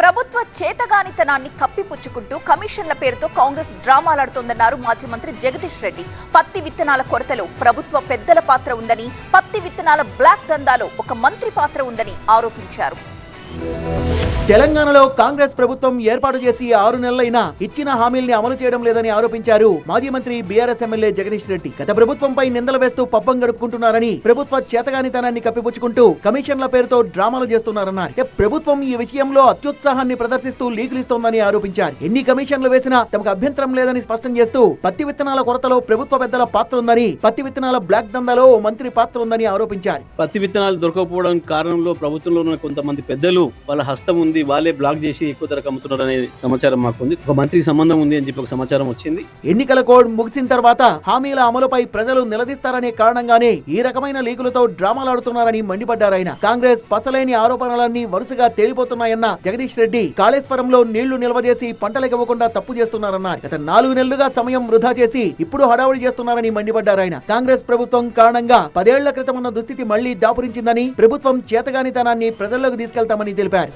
ప్రభుత్వ చేతగానితనాన్ని కప్పిపుచ్చుకుంటూ కమిషన్ల పేరుతో కాంగ్రెస్ డ్రామాలాడుతోందన్నారు మాజీ మంత్రి జగదీష్ రెడ్డి. పత్తి విత్తనాల కొరతలో ప్రభుత్వ పెద్దల పాత్ర ఉందని పత్తి విత్తనాల బ్లాక్ దందాలో ఒక మంత్రి పాత్ర ఉందని ఆరోపించారు. తెలంగాణలో కాంగ్రెస్ ప్రభుత్వం ఏర్పాటు చేసి ఆరు నెలలైనా ఇచ్చిన హామీల్ని అమలు చేయడం లేదని ఆరోపించారు మాజీ మంత్రి బీఆర్ఎస్ ఎమ్మెల్యే జగదీష్ రెడ్డి. గత ప్రభుత్వంపై నిందలు వేస్తూ పబ్బం గడుపుకుంటున్నారని ప్రభుత్వ చేతగానితనాన్ని కప్పిపుచ్చుకుంటూ కమిషన్ల పేరుతో డ్రామాలు చేస్తున్నారన్నారు. ప్రభుత్వం ఈ విషయంలో అత్యుత్సాహాన్ని ప్రదర్శిస్తూ లీకులిస్తోందని ఆరోపించారు. ఎన్ని కమిషన్లు వేసినా తమకు అభ్యంతరం లేదని స్పష్టం చేస్తూ పత్తి విత్తనాల కొరతలో ప్రభుత్వ పెద్దల పాత్ర ఉందని పత్తి విత్తనాల బ్లాక్ దందాలో మంత్రి పాత్ర ఉందని ఆరోపించారు. పత్తి విత్తనాలు దొరకకపోవడం కారణంలో ప్రభుత్వంలో ఉన్న కొంతమంది పెద్దలు వాళ్ళ హస్తం ఉంది. వాళ్ళే బ్లాక్ చేసి ఎక్కువ ధరకు అమ్ముతున్నారు అనే సమాచారం మాకు ఉంది ఒక మంత్రికి సంబంధం ఉంది అని చెప్పి ఒక సమాచారం వచ్చింది. ఎన్నికల కోడ్ ముగిసిన తర్వాత హామీల అమలుపై ప్రజలు నిలదీస్తారనే కారణంగానే ఈ రకమైన లీకులతో డ్రామాలాడుతున్నారని మండిపడ్డారాయన కాంగ్రెస్ పసలేని ఆరోపణలన్నీ వరుసగా తేలిపోతున్నాయన్న జగదీష్ రెడ్డి కాళేశ్వరంలో నీళ్ళు నిల్వ చేసి పంటలకు ఇవ్వకుండా తప్పు చేస్తున్నారన్నారు. గత నాలుగు నెలలుగా సమయం వృధా చేసి ఇప్పుడు హడావుడి చేస్తున్నారని మండిపడ్డారాయన కాంగ్రెస్ ప్రభుత్వం కారణంగా పదేళ్ళ క్రితం ఉన్న దుస్థితి మళ్ళీ దాపురించిందని ప్రభుత్వం చేతగానితనాన్ని ప్రజల్లోకి తీసుకెళ్తామని తెలిపారు.